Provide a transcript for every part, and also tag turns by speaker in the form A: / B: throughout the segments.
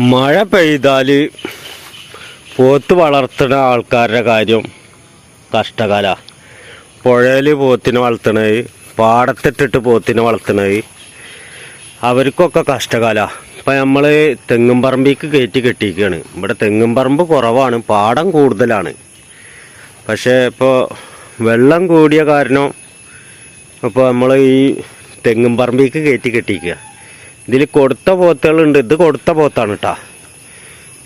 A: മഴ പെയ്താൽ പോത്ത് വളർത്തുന്ന ആൾക്കാരുടെ കാര്യം കഷ്ടകാല. പുഴയിൽ പോത്തിനെ വളർത്തണത് പാടത്തിട്ടിട്ട് പോത്തിനെ വളർത്തണത് അവർക്കൊക്കെ കഷ്ടകാല. ഇപ്പം നമ്മൾ തെങ്ങും പറമ്പിക്ക് കയറ്റി കെട്ടിയിരിക്കുകയാണ്. ഇവിടെ തെങ്ങും പറമ്പ് കുറവാണ് പാടം കൂടുതലാണ്. പക്ഷേ ഇപ്പോൾ വെള്ളം കൂടിയ കാരണം ഇപ്പോൾ നമ്മൾ ഈ തെങ്ങും പറമ്പിക്ക് കയറ്റി കെട്ടിക്കുക ഇതിൽ കൊടുത്ത പോത്തുകളുണ്ട്. ഇത് കൊടുത്ത പോത്താണ് കേട്ടാ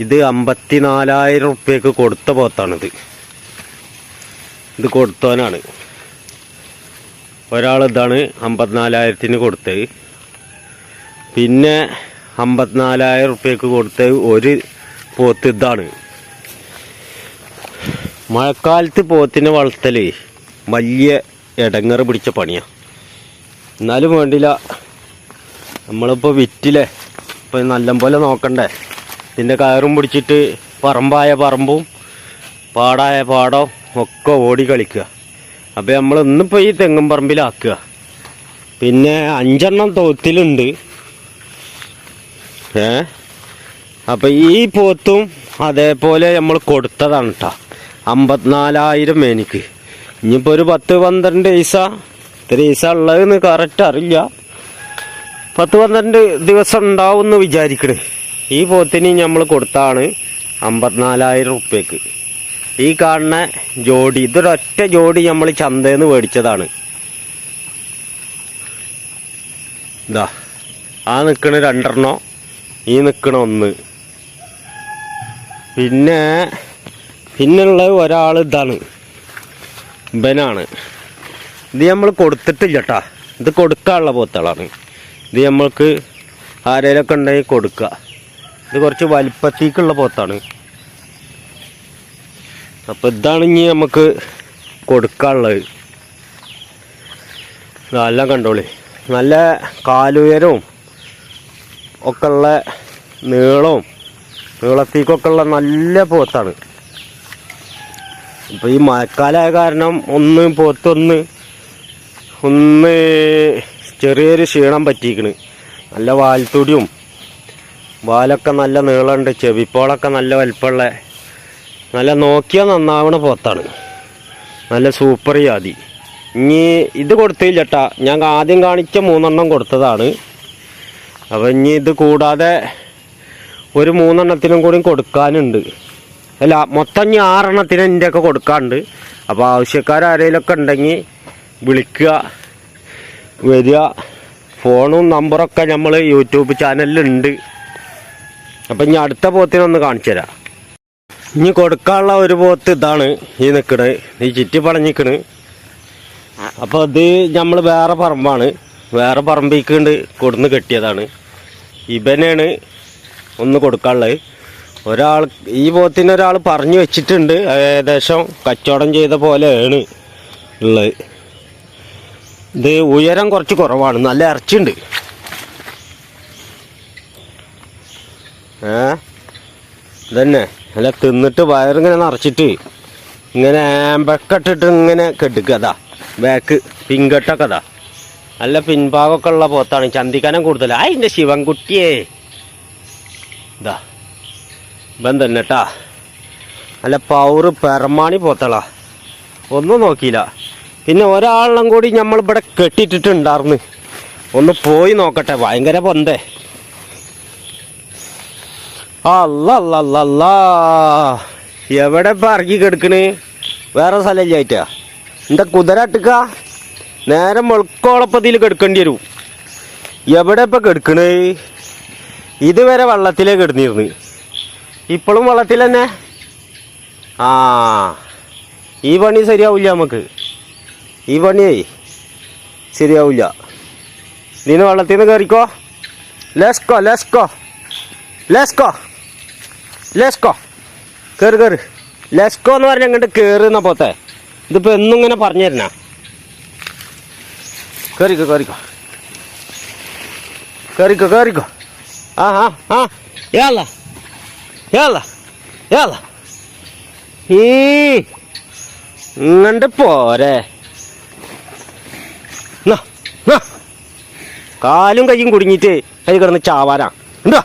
A: ഇത് അമ്പത്തി നാലായിരം റുപ്യക്ക് കൊടുത്ത പോത്താണിത്. ഇത് കൊടുത്തവനാണ്. ഒരാൾ ഇതാണ് അമ്പത്തിനാലായിരത്തിന് കൊടുത്തത്. പിന്നെ അമ്പത്തിനാലായിരം റുപ്യക്ക് കൊടുത്ത ഒരു പോത്ത് ഇതാണ്. മഴക്കാലത്ത് പോത്തിനെ വളർത്തൽ വലിയ ഇടങ്ങറ് പിടിച്ച പണിയാണ് എന്നാലും വേണ്ടില്ല. നമ്മളിപ്പോൾ വിറ്റില്ലേ? ഇപ്പം നല്ലപോലെ നോക്കണ്ടേ? ഇതിന്റെ കയറും പിടിച്ചിട്ട് പറമ്പായ പറമ്പും പാടായ പാടവും ഒക്കെ ഓടി കളിക്കുക. അപ്പോൾ നമ്മൾ ഇന്നിപ്പോൾ ഈ തെങ്ങും പറമ്പിലാക്കുക. പിന്നെ അഞ്ചെണ്ണം തോത്തിലുണ്ട് ഏ? അപ്പം ഈ പോത്തും അതേപോലെ നമ്മൾ കൊടുത്തതാണ് കേട്ടോ അമ്പത്തിനാലായിരം എനിക്ക് ഇനിയിപ്പോൾ ഒരു പത്ത് പന്ത്രണ്ട് ഈസ ഇത്ര ഈസ ഉള്ളതെന്ന് കറക്റ്റ് അറിയില്ല. പത്ത് പന്ത്രണ്ട് ദിവസം ഉണ്ടാവും എന്ന് വിചാരിക്കണേ. ഈ പോത്തിന് നമ്മൾ കൊടുത്താണ് അമ്പത്തിനാലായിരം റുപ്യക്ക് ഈ കാണുന്ന ജോഡി ഇതൊരൊറ്റ ജോഡി നമ്മൾ ചന്തയിൽ നിന്ന് മേടിച്ചതാണ്. ഇതാ ആ നിൽക്കണ രണ്ടെണ്ണോ ഈ നിൽക്കണ ഒന്ന്. പിന്നെ പിന്നുള്ള ഒരാൾ ഇതാണ്. ബനാണ്. ഇത് നമ്മൾ കൊടുത്തിട്ടില്ല കേട്ടാ ഇത് കൊടുക്കാനുള്ള പോത്തുകളാണ്. ഇത് നമ്മൾക്ക് ആരേലൊക്കെ ഉണ്ടെങ്കിൽ കൊടുക്കുക. ഇത് കുറച്ച് വലിപ്പത്തേക്കുള്ള പോത്താണ്. അപ്പോൾ ഇതാണ് ഇനി നമുക്ക് കൊടുക്കാനുള്ളത്. നല്ല കണ്ടോളി. നല്ല കാലുയരവും ഒക്കെ ഉള്ള നീളവും നീളത്തേക്കൊക്കെ ഉള്ള നല്ല പോത്താണ്. ഇപ്പോൾ ഈ മഴക്കാലമായ കാരണം ഒന്ന് പോത്തൊന്ന് ഒന്ന് ചെറിയൊരു ക്ഷീണം പറ്റിയിക്കണ്. നല്ല വാൽത്തുടിയും വാലൊക്കെ നല്ല നീളമുണ്ട് ചെവിപ്പോളൊക്കെ നല്ല വലിപ്പമുള്ള. നല്ല നോക്കിയാൽ നന്നാവണ പോത്താണ്. നല്ല സൂപ്പർ ജാതി. ഇനി ഇത് കൊടുത്തില്ല ചേട്ടാ ഞാൻ ആദ്യം കാണിച്ച മൂന്നെണ്ണം കൊടുത്തതാണ്. അപ്പോൾ ഇനി ഇത് കൂടാതെ ഒരു മൂന്നെണ്ണത്തിനും കൂടി കൊടുക്കാനുണ്ട്. അല്ല മൊത്തം ഇനി ആറെണ്ണത്തിന് എന്റെയൊക്കെ കൊടുക്കാറുണ്ട് അപ്പോൾ ആവശ്യക്കാരാരെങ്കിലുമൊക്കെ ഉണ്ടെങ്കിൽ വിളിക്കുക. വരിക. ഫോണും നമ്പറൊക്കെ നമ്മൾ യൂട്യൂബ് ചാനലിലുണ്ട്. അപ്പം ഇനി അടുത്ത പോത്തിനൊന്ന് കാണിച്ചു തരാം. ഇനി കൊടുക്കാനുള്ള ഒരു പോത്ത് ഇതാണ് ഈ നിൽക്കണത് ഈ ചുറ്റി പടഞ്ഞിക്കണ്. അപ്പോൾ ഇത് നമ്മൾ വേറെ പറമ്പാണ്. വേറെ പറമ്പിക്കുണ്ട് കൊടുന്ന് കെട്ടിയതാണ്. ഇവനാണ് ഒന്ന് കൊടുക്കാനുള്ളത് ഒരാൾ ഈ പോത്തിന് ഒരാൾ പറഞ്ഞു വെച്ചിട്ടുണ്ട്. ഏകദേശം കച്ചവടം ചെയ്ത പോലെയാണ് ഉള്ളത്. ഇത് ഉയരം കുറച്ച് കുറവാണ്. നല്ല ഇറച്ചിയുണ്ട്. ഏ? ഇതന്നെ. അല്ല തിന്നിട്ട് വയറിങ്ങനെ നിറച്ചിട്ട് ഇങ്ങനെ ആമ്പക്കെട്ടിട്ട് ഇങ്ങനെ കെട്ടിക്കുക. അതാ ബാക്ക് പിങ്കട്ടൊക്കെ അതാ. നല്ല പിൻഭാഗമൊക്കെ ഉള്ള പോത്താണ്. ചന്തിക്കാനം കൂടുതൽ. ആ എന്റെ ശിവൻകുട്ടിയേ. ഇതാ. ഇവൻ തന്നെ കേട്ടാ നല്ല പൗറ് പെരമാണി പോത്തളാ. ഒന്നും നോക്കിയില്ല. പിന്നെ ഒരാളെല്ലാം കൂടി നമ്മൾ ഇവിടെ കെട്ടിട്ടിട്ടുണ്ടാർന്ന് ഒന്ന് പോയി നോക്കട്ടെ ഭയങ്കര പൊന്തേ. അല്ലല്ലല്ലാ എവിടെ ഇപ്പം ഇറങ്ങി കിടക്കണ്? വേറെ സ്ഥലമില്ലായിട്ടാ എന്താ കുതിര ഇട്ടുക്ക? നേരെ മുൾക്കോളപ്പതിൽ കെടുക്കേണ്ടി വരും. എവിടെ ഇപ്പം കെടുക്കണ്? ഇതുവരെ വള്ളത്തിലേ കിടന്നിരുന്നു. ഇപ്പോഴും വള്ളത്തിൽ തന്നെ ആ ഈ പണി ശരിയാവില്ല നമുക്ക് ഈ പണിയേ ശരിയാവില്ല നീന വെള്ളത്തിൽ നിന്ന് കയറിക്കോ ലെസ്കോ ലെസ്കോ ലെസ്കോ ലെസ്കോ കയറി കയറി ലെസ്കോ എന്ന് പറഞ്ഞാൽ അങ്ങോട്ട് കയറുന്ന പോത്തെ. ഇതിപ്പോൾ എന്നും ഇങ്ങനെ പറഞ്ഞു തരുന്ന. കയറിക്കോ കയറിക്കോ കയറിക്കോ കയറിക്കോ ആ ആ ആ. ഏല ഏല ഏല ഈ ഇങ്ങോട്ട് പോരെ. കാലും കൈയും കുടുങ്ങിയിട്ട് അതിൽ കിടന്ന് ചാവാനാ. എന്താ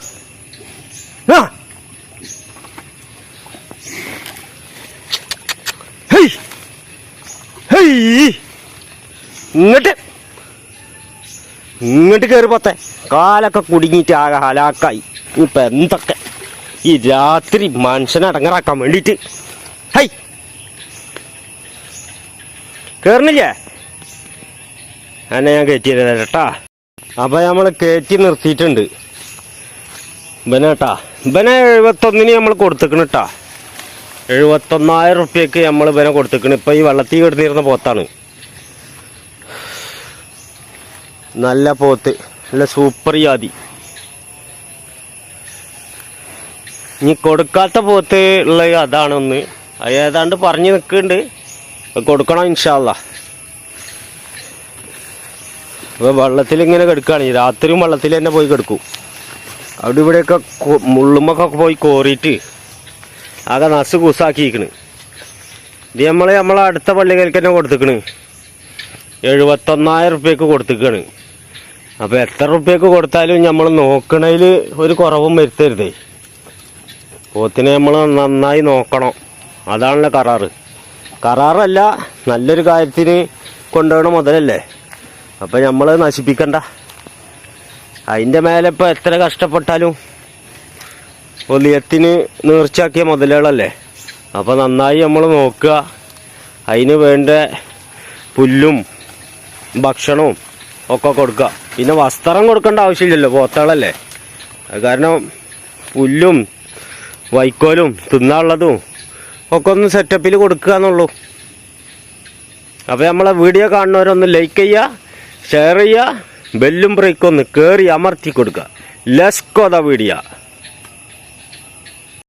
A: ഇങ്ങോട്ട്. ഇങ്ങട്ട് കയറി പോത്തെ. കാലൊക്കെ കുടുങ്ങിയിട്ട് ആകെ ഹലാക്കായി. ഇപ്പൊ എന്തൊക്കെ? ഈ രാത്രി മനുഷ്യനെ അടങ്ങറാക്കാൻ വേണ്ടിയിട്ട്. ഹൈ കേറണില്ലേ? എന്നെ ഞാൻ കയറ്റി തരാം കേട്ടാ അപ്പൊ നമ്മൾ കയറ്റി നിർത്തിയിട്ടുണ്ട്. ഇവനെ കേട്ടാ ഇവനെ എഴുപത്തൊന്നിന് നമ്മൾ കൊടുത്തേക്കണ് കേട്ടാ എഴുപത്തൊന്നായിരം റുപ്യക്ക് നമ്മൾ ഇവനെ കൊടുത്തേക്കണ്. ഇപ്പൊ ഈ വെള്ളത്തിൽ കിടന്നിരുന്ന പോത്താണ്. നല്ല പോത്ത്. നല്ല സൂപ്പർ ജാതി. ഇനി കൊടുക്കാത്ത പോത്ത് ഉള്ള അതാണ് ഒന്ന് അത് ഏതാണ്ട് പറഞ്ഞു നിൽക്കുന്നുണ്ട് കൊടുക്കണം ഇൻഷാല്ല അപ്പോൾ വെള്ളത്തിൽ ഇങ്ങനെ കിടക്കുകയാണ് രാത്രിയും വെള്ളത്തിൽ തന്നെ പോയി കിടക്കും. അവിടെ ഇവിടെയൊക്കെ മുള്ളുമൊക്കെ പോയി കോറിയിട്ട് ആകെ നസ് കൂസാക്കിയിരിക്കണ്. ഇത് നമ്മൾ നമ്മളെ അടുത്ത പള്ളികൾക്ക് തന്നെ കൊടുത്തിക്കണ്. എഴുപത്തൊന്നായിരം റുപ്യക്ക് കൊടുത്തിക്കാണ്. അപ്പോൾ എത്ര റുപ്യക്ക് കൊടുത്താലും നമ്മൾ നോക്കണതിൽ ഒരു കുറവും വരുത്തരുതേ. പോത്തിനെ നമ്മൾ നന്നായി നോക്കണം. അതാണല്ലോ കരാറ്. കരാറല്ല നല്ലൊരു കാര്യത്തിന് കൊണ്ടുപോകണ മുതലല്ലേ? അപ്പം നമ്മൾ നശിപ്പിക്കണ്ട. അതിന്റെ മേലെ ഇപ്പോൾ എത്ര കഷ്ടപ്പെട്ടാലും ഒലിയത്തിന് നേർച്ചയാക്കിയ മുതലുകളല്ലേ അപ്പോൾ നന്നായി നമ്മൾ നോക്കുക. അതിന് വേണ്ട പുല്ലും ഭക്ഷണവും ഒക്കെ കൊടുക്കുക. പിന്നെ വസ്ത്രം കൊടുക്കേണ്ട ആവശ്യമില്ലല്ലോ പോത്തകളല്ലേ കാരണം പുല്ലും വൈക്കോലും തിന്നാനുള്ളതും ഒക്കെ ഒന്ന് സെറ്റപ്പിൽ കൊടുക്കുക എന്നുള്ളൂ അപ്പോൾ നമ്മളെ വീഡിയോ കാണുന്നവരൊന്ന് ലൈക്ക് ചെയ്യുക. ഷെയർ ചെയ്യുക ബെല്ലും ബ്രേക്കും ഒന്ന് കയറി അമർത്തി കൊടുക്കുക. The video